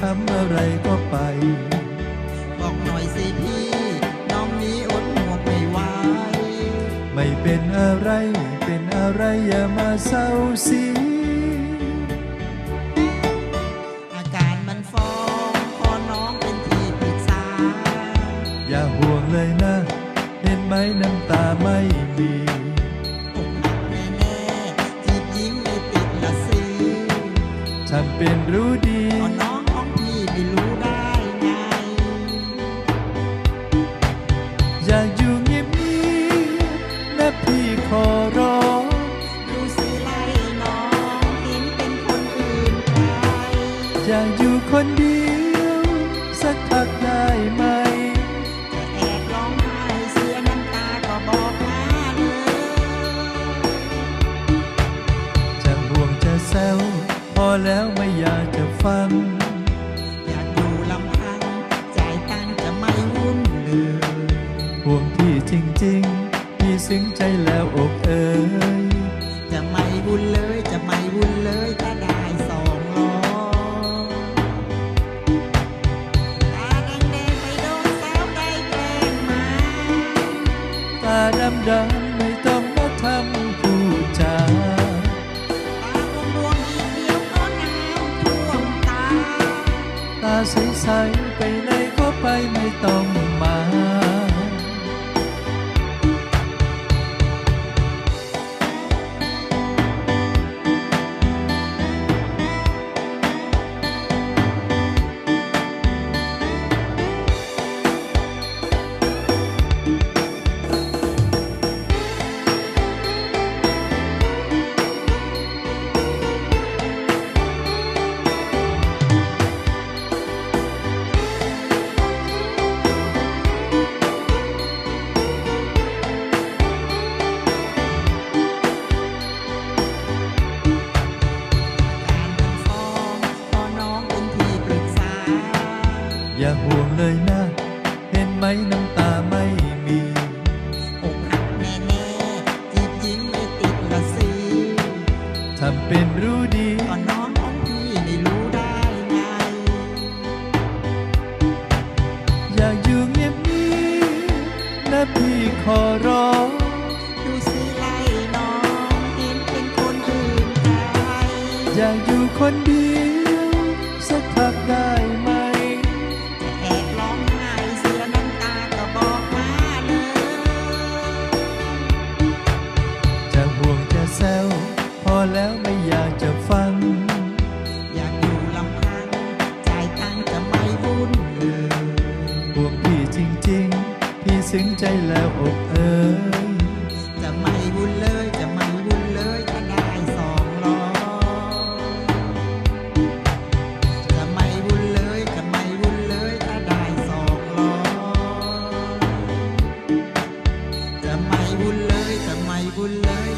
ทำอะไรก็ไป บอกหน่อยสิพี่ น้องนี้อดห่วงไม่ไหวไม่เป็นอะไร เป็นอะไรอย่ามาเศร้าสีอาการมันฟ้องพอน้องเป็นที่ปรึกษา อย่าห่วงเลยนะ เห็นไหมน้ำตาไม่มี ฉันเป็นรู้ดีก็น้องของพี่ไม่รู้ได้ไง อย่าอยู่เงียบเงียบๆนะพี่ขอร้อง ดูสิไล่น้องเห็นเป็นคนอื่นไป อย่าอยู่คนเดียวสักพัก แล้วไม่อยากจะฟัง อยากอยู่ลำพังจ่ายตังค์จะไม่วุ่นเลยห่วงพี่จริงๆ พี่ซึ้งใจแล้วอกเอ๋ยจะไม่วุ่นเลยจะไม่วุ่นเลยถ้าได้สองล้อตาแดงแดงๆไปโดนสาวใดแกล้งมาตาดำดำๆ ใสๆไปไหนก็ไปไม่ต้องมา อย่าห่วงเลยนะ เห็นไหมน้ำตาไม่มีอกหักแน่ๆจีบหญิงไม่ติดละสิทำเป็นรู้ดีก็น้องของพี่ไม่รู้ได้ไง อย่าอยู่เงียบเงียบๆนะพี่ขอร้องดูสิไล่น้องเห็นเป็นคนอื่นใครอย่าอยู่คนเดียวสักพักได้ไหม ไม่อยากจะฟัง อยากอยู่ลำพังจ่ายตังค์จะไม่วุ่นเลยห่วงพี่จริงๆ พี่ซึ้งใจแล้วอกเอ๋ยจะไม่วุ่นเลยจะไม่วุ่นเลยถ้าได้สองร้อยจะไม่วุ่นเลยจะไม่วุ่นเลยถ้าได้สองร้อยจะไม่วุ่นเลยจะไม่วุ่นเลย